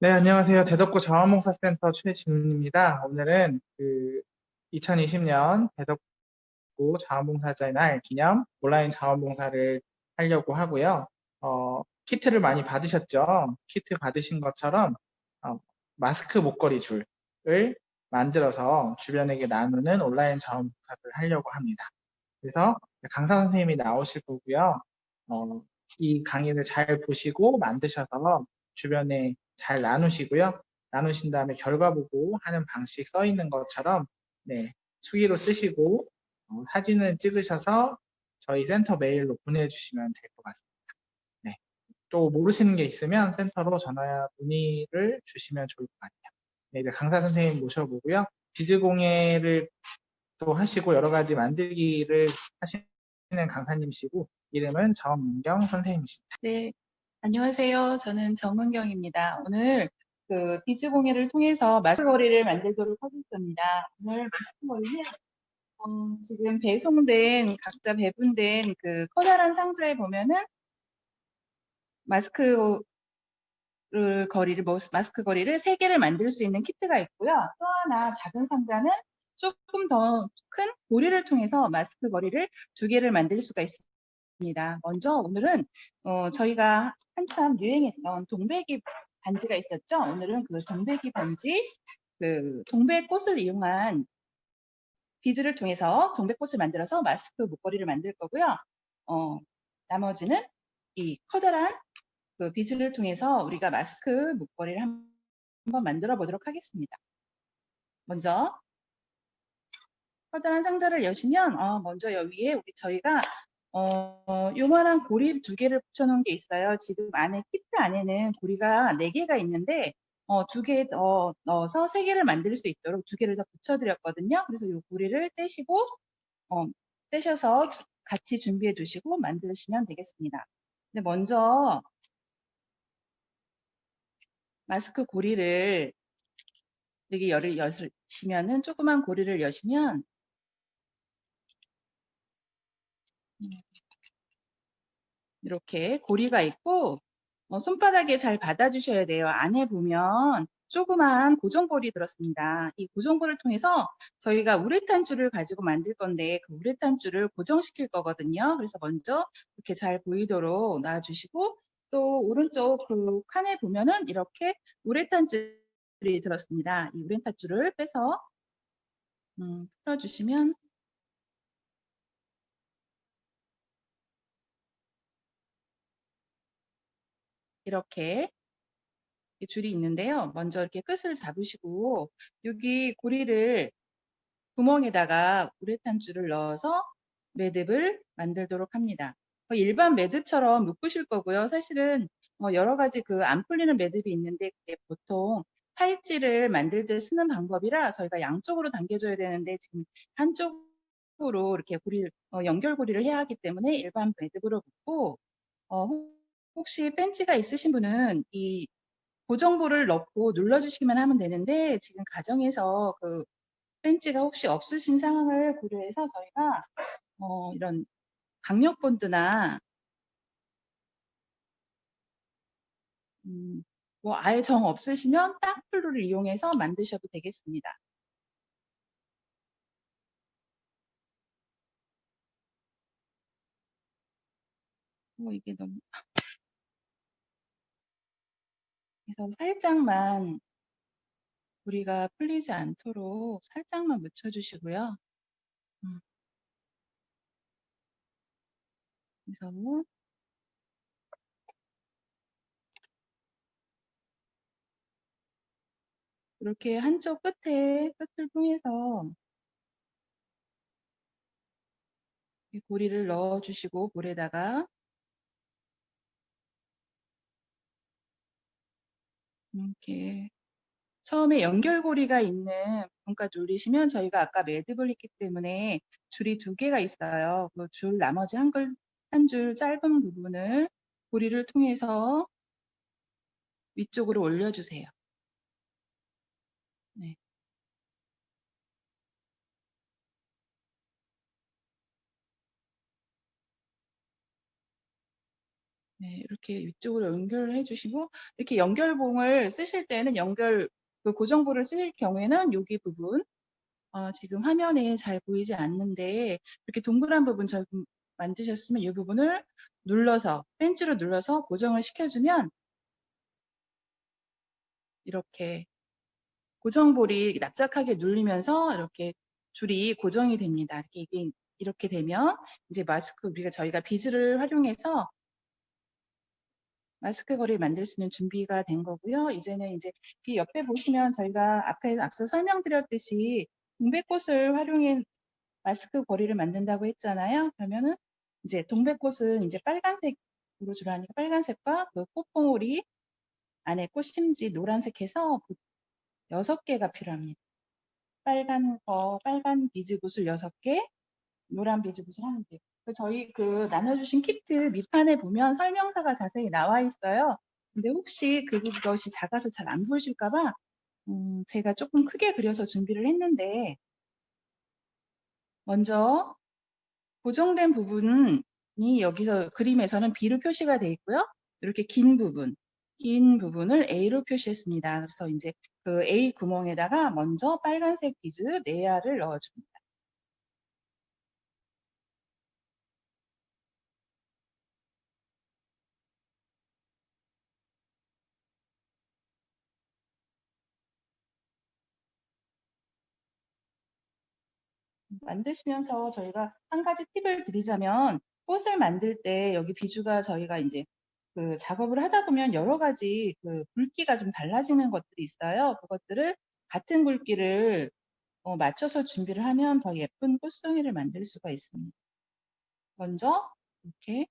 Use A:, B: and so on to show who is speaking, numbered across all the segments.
A: 네, 안녕하세요. 대덕구 자원봉사센터 최진훈입니다. 오늘은 그 2020년 대덕구 자원봉사자의 날 기념 온라인 자원봉사를 하려고 하고요. 어, 키트를 많이 받으셨죠? 키트 받으신 것처럼 어, 마스크 목걸이 줄을 만들어서 주변에게 나누는 온라인 자원봉사를 하려고 합니다. 그래서 강사 선생님이 나오실 거고요. 어, 이 강의를 잘 보시고 만드셔서 주변에 잘 나누시고요. 나누신 다음에 결과 보고 하는 방식 써 있는 것처럼 네, 수기로 쓰시고 어, 사진을 찍으셔서 저희 센터 메일로 보내주시면 될 것 같습니다. 네, 또 모르시는 게 있으면 센터로 전화 문의를 주시면 좋을 것 같아요. 네, 이제 강사 선생님 모셔보고요. 비즈공예를 또 하시고 여러 가지 만들기를 하시는 강사님이시고 이름은 정은경 선생님이십니다.
B: 네, 안녕하세요. 저는 정은경입니다. 오늘 그 비즈 공예를 통해서 마스크 거리를 만들도록 하겠습니다. 오늘 마스크 거리는 어, 지금 배송된 각자 배분된 그 커다란 상자에 보면은 마스크 거리를 뭐, 마스크 거리를 세 개를 만들 수 있는 키트가 있고요. 또 하나 작은 상자는 조금 더 큰 고리를 통해서 마스크 거리를 두 개를 만들 수가 있습니다. 입니다. 먼저 오늘은 어, 저희가 한참 유행했던 동백이 반지가 있었죠. 오늘은 그 동백이 반지, 그 동백꽃을 이용한 비즈를 통해서 동백꽃을 만들어서 마스크 목걸이를 만들 거고요. 어, 나머지는 이 커다란 그 비즈를 통해서 우리가 마스크 목걸이를 한번 만들어 보도록 하겠습니다. 먼저 커다란 상자를 여시면 어, 먼저 여기에 우리 저희가 어, 요만한 고리 두 개를 붙여놓은 게 있어요. 지금 안에 키트 안에는 고리가 네 개가 있는데 어, 두개 더 넣어서 세 개를 만들 수 있도록 두 개를 더 붙여드렸거든요. 그래서 이 고리를 떼시고 어, 떼셔서 같이 준비해 두시고 만드시면 되겠습니다. 근데 먼저 마스크 고리를 여기 열을 여시면은 조그만 고리를 여시면 이렇게 고리가 있고 어, 손바닥에 잘 받아주셔야 돼요. 안에 보면 조그만 고정고리 들었습니다. 이 고정고리를 통해서 저희가 우레탄 줄을 가지고 만들 건데 그 우레탄 줄을 고정시킬 거거든요. 그래서 먼저 이렇게 잘 보이도록 놔주시고 또 오른쪽 그 칸에 보면은 이렇게 우레탄 줄이 들었습니다. 이 우레탄 줄을 빼서 음, 풀어주시면 이렇게 줄이 있는데요. 먼저 이렇게 끝을 잡으시고 여기 고리를 구멍에다가 우레탄 줄을 넣어서 매듭을 만들도록 합니다. 어, 일반 매듭처럼 묶으실 거고요. 사실은 어, 여러 가지 그 안 풀리는 매듭이 있는데 보통 팔찌를 만들 때 쓰는 방법이라 저희가 양쪽으로 당겨줘야 되는데 지금 한쪽으로 이렇게 고리 어, 연결고리를 해야 하기 때문에 일반 매듭으로 묶고 혹시 벤치가 있으신 분은 이 고정부를 넣고 눌러주시기만 하면 되는데 지금 가정에서 그 벤치가 혹시 없으신 상황을 고려해서 저희가 어 이런 강력 본드나 음, 뭐 아예 정 없으시면 딱플루를 이용해서 만드셔도 되겠습니다. 뭐 이게 너무 그래서 살짝만 우리가 풀리지 않도록 살짝만 묻혀주시고요. 음. 그래서 이렇게 한쪽 끝에 끝을 통해서 고리를 넣어주시고 볼에다가 이렇게 처음에 연결고리가 있는 분가 눌리시면 저희가 아까 매듭을 했기 때문에 줄이 두 개가 있어요. 그 줄 나머지 한한줄 짧은 부분을 고리를 통해서 위쪽으로 올려주세요. 네. 네, 이렇게 위쪽으로 연결해 주시고 이렇게 연결봉을 쓰실 때는 연결 그 고정부를 쓰실 경우에는 여기 부분 어, 지금 화면에 잘 보이지 않는데 이렇게 동그란 부분 조금 만드셨으면 이 부분을 눌러서 펜치로 눌러서 고정을 시켜주면 이렇게 고정볼이 납작하게 눌리면서 이렇게 줄이 고정이 됩니다. 이렇게 이렇게 되면 이제 마스크 우리가 저희가 비즈를 활용해서 마스크 거리를 만들 수 있는 준비가 된 거고요. 이제는 이제 이 옆에 보시면 저희가 앞에 앞서 설명드렸듯이 동백꽃을 활용해 마스크 거리를 만든다고 했잖아요. 그러면은 이제 동백꽃은 이제 빨간색으로 주라니까 빨간색과 그 꽃봉오리 안에 꽃심지 노란색 해서 여섯 개가 필요합니다. 빨간 거, 빨간 비즈굿을 여섯 개, 노란 비즈굿을 한 개. 그 저희 그 나눠주신 키트 밑판에 보면 설명서가 자세히 나와 있어요. 근데 혹시 그것이 작아서 잘 안 보이실까봐 음, 제가 조금 크게 그려서 준비를 했는데 먼저 고정된 부분이 여기서 그림에서는 B로 표시가 되어 있고요. 이렇게 긴 부분, 긴 부분을 A로 표시했습니다. 그래서 이제 그 A 구멍에다가 먼저 빨간색 비즈 네알을 넣어줍니다. 만드시면서 저희가 한 가지 팁을 드리자면 꽃을 만들 때 여기 비주가 저희가 이제 그 작업을 하다 보면 여러 가지 그 굵기가 좀 달라지는 것들이 있어요. 그것들을 같은 굵기를 어, 맞춰서 준비를 하면 더 예쁜 꽃송이를 만들 수가 있습니다. 먼저 이렇게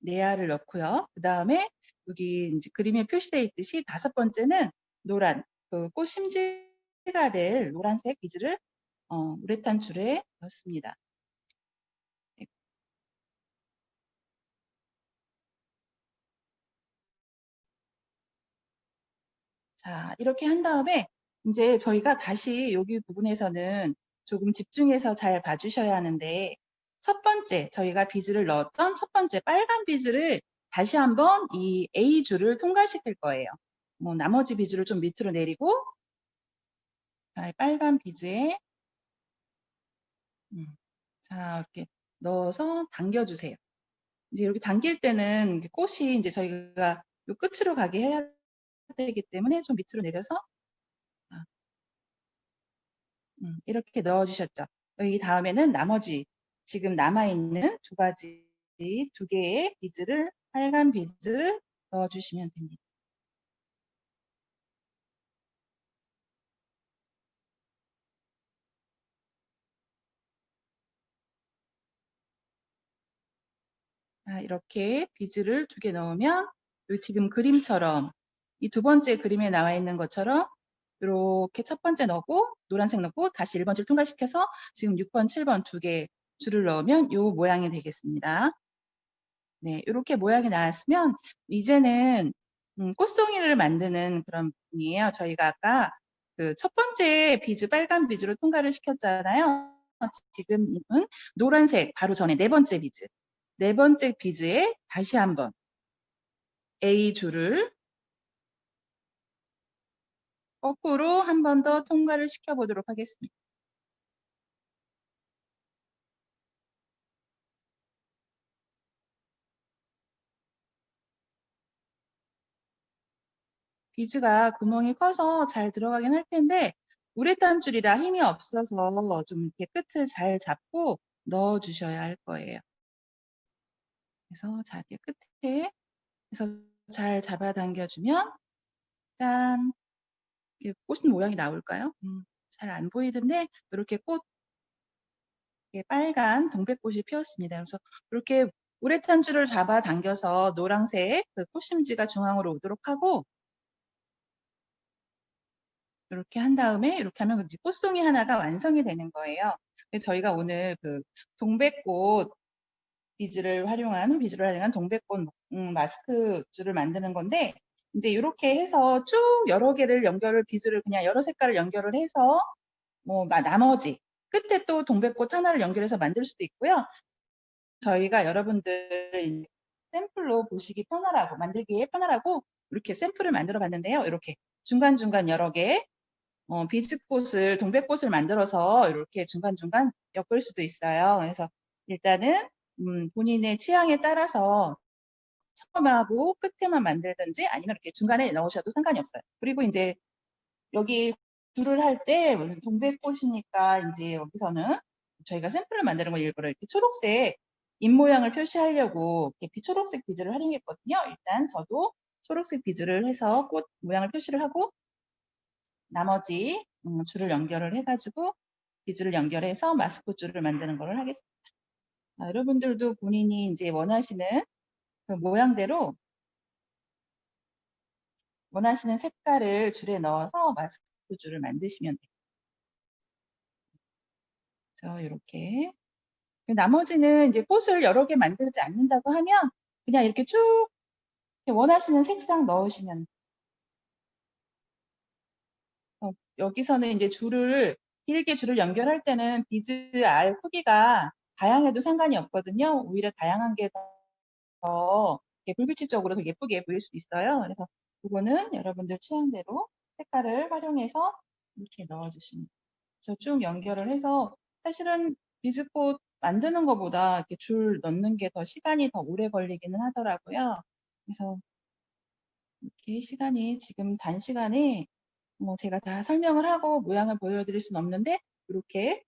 B: 네알을 넣고요. 그 다음에 여기 이제 그림에 표시되어 있듯이 다섯 번째는 노란 그 꽃 심지가 될 노란색 비즈를 어, 우레탄 줄에 넣습니다. 자, 이렇게 한 다음에 이제 저희가 다시 여기 부분에서는 조금 집중해서 잘 봐주셔야 하는데 첫 번째 저희가 비즈를 넣었던 첫 번째 빨간 비즈를 다시 한번 이 A 줄을 통과시킬 거예요. 뭐 나머지 비즈를 좀 밑으로 내리고 자, 빨간 비즈에 음, 자 이렇게 넣어서 당겨주세요. 이제 이렇게 당길 때는 꽃이 이제 저희가 요 끝으로 가게 해야 되기 때문에 좀 밑으로 내려서 아, 음, 이렇게 넣어주셨죠. 여기 다음에는 나머지 지금 남아있는 두 가지 두 개의 비즈를 빨간 비즈를 넣어주시면 됩니다. 이렇게 비즈를 두 개 넣으면 지금 그림처럼 이 두 번째 그림에 나와 있는 것처럼 이렇게 첫 번째 넣고 노란색 넣고 다시 1번 줄 통과시켜서 지금 6번, 7번 두 개 줄을 넣으면 이 모양이 되겠습니다. 네, 이렇게 모양이 나왔으면 이제는 음, 꽃송이를 만드는 그런 부분이에요. 저희가 아까 그 첫 번째 비즈 빨간 비즈로 통과를 시켰잖아요. 지금은 노란색 바로 전에 네 번째 비즈 네 번째 비즈에 다시 한번 A 줄을 거꾸로 한 번 더 통과를 시켜보도록 하겠습니다. 비즈가 구멍이 커서 잘 들어가긴 할 텐데 우레탄 줄이라 힘이 없어서 좀 이렇게 끝을 잘 잡고 넣어 주셔야 할 거예요. 그래서 자, 이렇게 끝에 그래서 잘 잡아당겨주면 짠꽃 모양이 나올까요? 음, 잘 안 보이던데 이렇게 꽃 빨간 동백꽃이 피었습니다. 그래서 이렇게 우레탄 줄을 잡아당겨서 노란색 그 꽃심지가 중앙으로 오도록 하고 이렇게 한 다음에 이렇게 하면 꽃송이 하나가 완성이 되는 거예요. 저희가 오늘 그 동백꽃 비즈를 활용한 비즈를 활용한 동백꽃 음, 마스크 줄을 만드는 건데 이제 이렇게 해서 쭉 여러 개를 연결을 비즈를 그냥 여러 색깔을 연결을 해서 뭐 나머지 끝에 또 동백꽃 하나를 연결해서 만들 수도 있고요. 저희가 여러분들 샘플로 보시기 편하라고, 만들기에 편하라고 이렇게 샘플을 만들어 봤는데요. 이렇게 중간중간 여러 개, 어, 비즈꽃을, 동백꽃을 만들어서 이렇게 중간중간 엮을 수도 있어요. 그래서 일단은, 음, 본인의 취향에 따라서 처음하고 끝에만 만들든지 아니면 이렇게 중간에 넣으셔도 상관이 없어요. 그리고 이제 여기 줄을 할 때 동백꽃이니까 이제 여기서는 저희가 샘플을 만드는 거 일부러 이렇게 초록색 잎 모양을 표시하려고 이렇게 비초록색 비즈를 활용했거든요. 일단 저도 초록색 비즈를 해서 꽃 모양을 표시를 하고 나머지 음, 줄을 연결을 해가지고 비즈를 연결해서 마스크 줄을 만드는 거를 하겠습니다. 아, 여러분들도 본인이 이제 원하시는 그 모양대로 원하시는 색깔을 줄에 넣어서 마스크 줄을 만드시면 돼요. 저 이렇게 나머지는 이제 꽃을 여러 개 만들지 않는다고 하면 그냥 이렇게 쭉 원하시는 색상 넣으시면 어, 여기서는 이제 줄을 길게 줄을 연결할 때는 비즈 알 크기가 다양해도 상관이 없거든요. 오히려 다양한 게 더 불규칙적으로 더 예쁘게 보일 수 있어요. 그래서 이거는 여러분들 취향대로 색깔을 활용해서 이렇게 넣어주시면 그래서 쭉 연결을 해서 사실은 비즈꽃 만드는 것보다 이렇게 줄 넣는 게 더 시간이 더 오래 걸리기는 하더라고요. 그래서 이렇게 시간이 지금 단시간에 뭐 제가 다 설명을 하고 모양을 보여드릴 수는 없는데 이렇게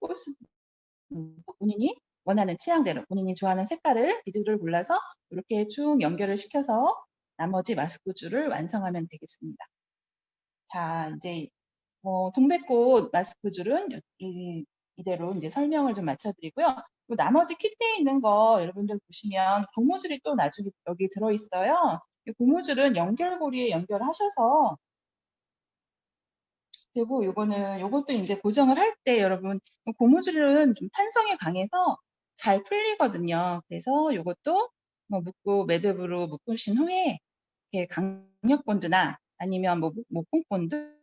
B: 음, 본인이 원하는 취향대로 본인이 좋아하는 색깔을 비드를 골라서 이렇게 쭉 연결을 시켜서 나머지 마스크 줄을 완성하면 되겠습니다. 자, 이제 뭐 동백꽃 마스크 줄은 이, 이대로 이제 설명을 좀 마쳐드리고요. 그 나머지 키트에 있는 거 여러분들 보시면 고무줄이 또 나중에 여기 들어있어요. 이 고무줄은 연결고리에 연결하셔서 되고 요거는 요것도 이제 고정을 할 때 여러분 고무줄은 좀 탄성이 강해서 잘 풀리거든요. 그래서 요것도 뭐 묶고 매듭으로 묶으신 후에 강력 본드나 아니면 뭐 목공 본드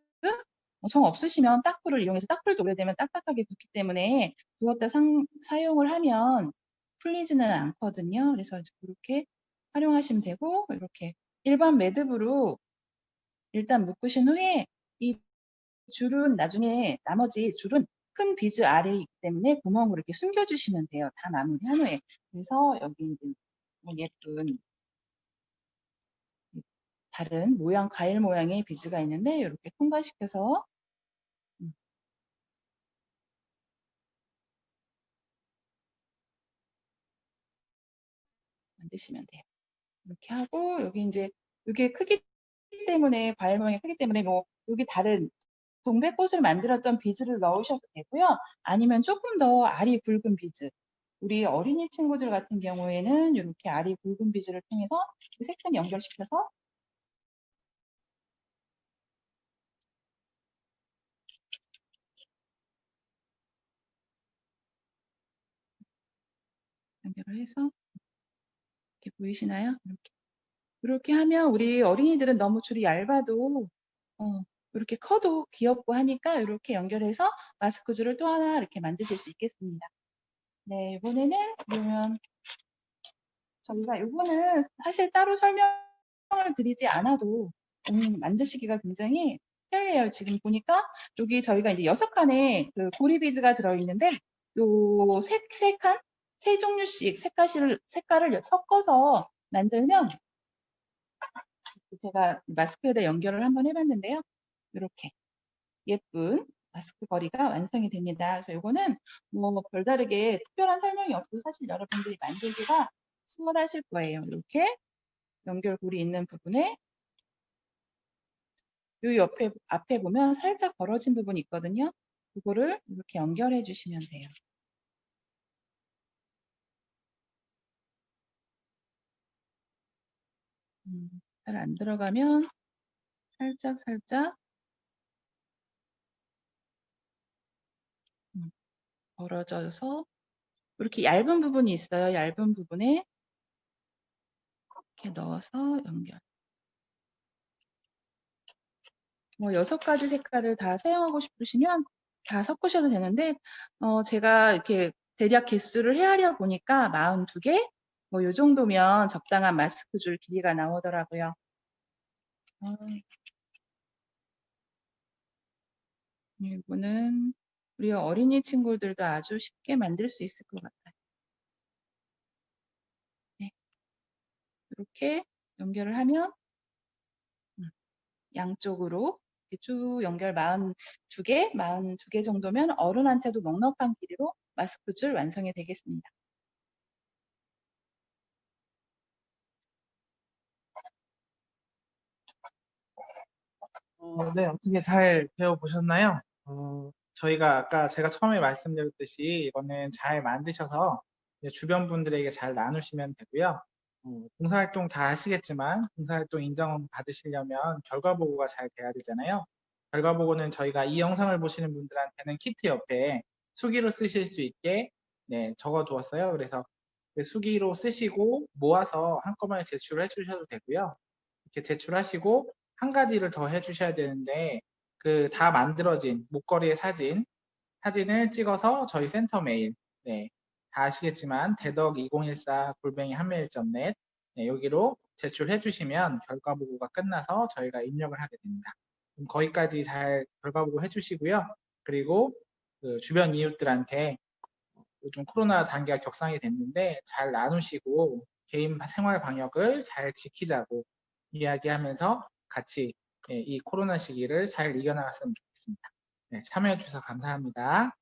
B: 뭐정 없으시면 딱풀을 이용해서 딱풀도 오래되면 딱딱하게 붙기 때문에 그것도 상, 사용을 하면 풀리지는 않거든요. 그래서 이렇게 활용하시면 되고 이렇게 일반 매듭으로 일단 묶으신 후에 이 줄은 나중에 나머지 줄은 큰 비즈 아래이기 때문에 구멍으로 이렇게 숨겨주시면 돼요. 다 마무리한 후에. 그래서 여기 이제 뭐 예쁜 다른 모양, 과일 모양의 비즈가 있는데 이렇게 통과시켜서 음. 만드시면 돼요. 이렇게 하고 여기 이제 이게 크기 때문에 과일 모양의 크기 때문에 뭐 여기 다른 동백꽃을 만들었던 비즈를 넣으셔도 되고요. 아니면 조금 더 알이 굵은 비즈. 우리 어린이 친구들 같은 경우에는 이렇게 알이 굵은 비즈를 통해서 색상 연결시켜서 연결을 해서 이렇게 보이시나요? 이렇게. 이렇게 하면 우리 어린이들은 너무 줄이 얇아도 어, 이렇게 커도 귀엽고 하니까 이렇게 연결해서 마스크 줄을 또 하나 이렇게 만드실 수 있겠습니다. 네, 이번에는 그러면 저희가 이거는 사실 따로 설명을 드리지 않아도 음, 만드시기가 굉장히 편리해요. 지금 보니까 여기 저희가 이제 여섯 칸의 그 고리 비즈가 들어있는데 요세 세 칸, 세 종류씩 색깔을, 색깔을 섞어서 만들면 제가 마스크에다 연결을 한번 해봤는데요. 이렇게 예쁜 마스크 거리가 완성이 됩니다. 그래서 이거는 뭐 별다르게 특별한 설명이 없어도 사실 여러분들이 만들기가 수월하실 거예요. 이렇게 연결고리 있는 부분에 이 옆에 앞에 보면 살짝 벌어진 부분이 있거든요. 그거를 이렇게 연결해 주시면 돼요. 음, 잘안 들어가면 살짝 살짝 음, 벌어져서 이렇게 얇은 부분이 있어요. 얇은 부분에 이렇게 넣어서 연결. 뭐 여섯 가지 색깔을 다 사용하고 싶으시면 다 섞으셔도 되는데 어, 제가 이렇게 대략 개수를 헤아려 보니까 42개 뭐, 요 정도면 적당한 마스크 줄 길이가 나오더라고요. 아, 이거는 우리 어린이 친구들도 아주 쉽게 만들 수 있을 것 같아요. 네. 이렇게 연결을 하면 음, 양쪽으로 쭉 연결 42개, 42개 정도면 어른한테도 넉넉한 길이로 마스크 줄 완성이 되겠습니다.
A: 어, 네, 어떻게 잘 배워보셨나요? 어, 저희가 아까 제가 처음에 말씀드렸듯이 이거는 잘 만드셔서 주변 분들에게 잘 나누시면 되고요. 어, 봉사활동 다 하시겠지만 봉사활동 인정 받으시려면 결과 보고가 잘 돼야 되잖아요. 결과 보고는 저희가 이 영상을 보시는 분들한테는 키트 옆에 수기로 쓰실 수 있게 네, 적어 두었어요. 그래서 그 수기로 쓰시고 모아서 한꺼번에 제출해 주셔도 되고요. 이렇게 제출하시고 한 가지를 더 해주셔야 되는데 그 다 만들어진 목걸이의 사진 사진을 찍어서 저희 센터 메일 네, 다 아시겠지만 대덕 2014 골뱅이 한메일.net 네, 여기로 제출해 주시면 결과 보고가 끝나서 저희가 입력을 하게 됩니다. 그럼 거기까지 잘 결과 보고 해주시고요. 그리고 그 주변 이웃들한테 요즘 코로나 단계가 격상이 됐는데 잘 나누시고 개인 생활 방역을 잘 지키자고 이야기하면서 같이 예, 이 코로나 시기를 잘 이겨나갔으면 좋겠습니다. 네, 참여해 주셔서 감사합니다.